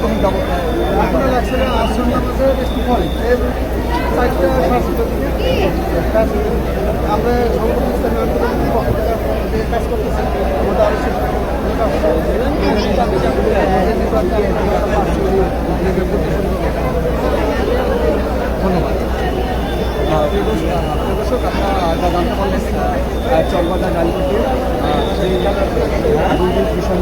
কতক্ষণ যাব। এখন অ্যাকচুয়ালি আসর নামাজের একটু পরে। চারটা সাড়ে সাতটার দিকে। আমরা ইসলামী আন্দোলনের পক্ষ কাজ করতেছি। ওটা ধন্যবাদ। আহ, প্রিয় দর্শক আহ, প্রিয় দর্শক আপনারা জানতে পারলেন চকবাজার গাড়িতে সেই দুর্যোগ বিষয়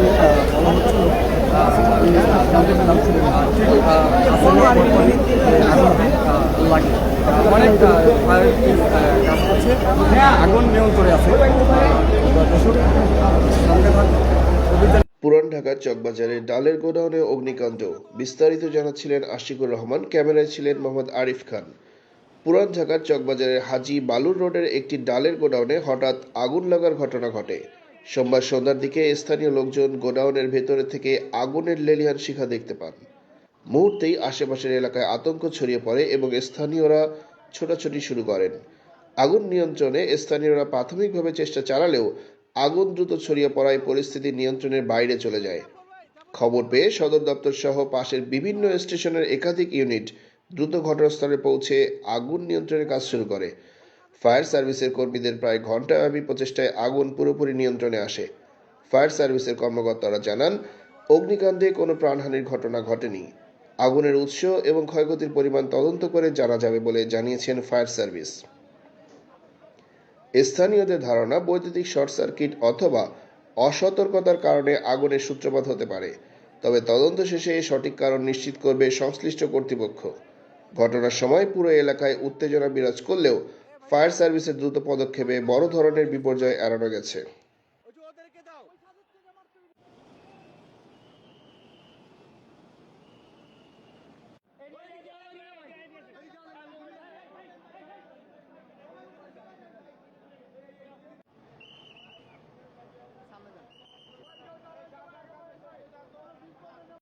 পুরান ঢাকার চকবাজারে ডালের গোডাউনে অগ্নিকাণ্ড। বিস্তারিত জানাচ্ছিলেন আশিকুর রহমান, ক্যামেরায় ছিলেন মোহাম্মদ আরিফ খান। পুরান ঢাকার চকবাজারের হাজি বালুর রোডের একটি ডালের গোডাউনে হঠাৎ আগুন লাগার ঘটনা ঘটে। সোমবার সন্ধ্যার দিকে স্থানীয় লোকজন গোডাউনের ভেতরে থেকে আগুনের লেলিহান শিখা দেখতে পান। মুহূর্তেই আশেপাশের এলাকায় আতঙ্ক ছড়িয়ে পড়ে এবং স্থানীয়রা ছোটাছুটি শুরু করেন। আগুন নিয়ন্ত্রণে স্থানীয়রা প্রাথমিকভাবে চেষ্টা চালালেও আগুন দ্রুত ছড়িয়ে পড়ায় পরিস্থিতি নিয়ন্ত্রণের বাইরে চলে যায়। খবর পেয়ে সদর দপ্তর সহ পাশের বিভিন্ন স্টেশনের একাধিক ইউনিট দ্রুত ঘটনাস্থলে পৌঁছে আগুন নিয়ন্ত্রণের কাজ শুরু করে। ফায়ার সার্ভিসের কর্মীদের প্রায় ঘণ্টাব্যাপী প্রচেষ্টায় আগুন পুরোপুরি নিয়ন্ত্রণে আসে। ফায়ার সার্ভিসের কর্মকর্তারা জানান, অগ্নিকাণ্ডে কোনো প্রাণহানির ঘটনা ঘটেনি। আগুনের উৎস এবং ক্ষয়ক্ষতির পরিমাণ তদন্ত করে জানা যাবে বলে জানিয়েছেন ফায়ার সার্ভিস। স্থানীয়দের ধারণা, বৈদ্যুতিক শর্ট সার্কিট অথবা অসতর্কতার কারণে আগুনের সূত্রপাত হতে পারে। তবে তদন্ত শেষে সঠিক কারণ নিশ্চিত করবে সংশ্লিষ্ট কর্তৃপক্ষ। ঘটনার সময় পুরো এলাকায় উত্তেজনা বিরাজ করলেও ফায়ার সার্ভিসের দ্রুত পদক্ষেপে বড় ধরনের বিপর্যয় এড়ানো গেছে।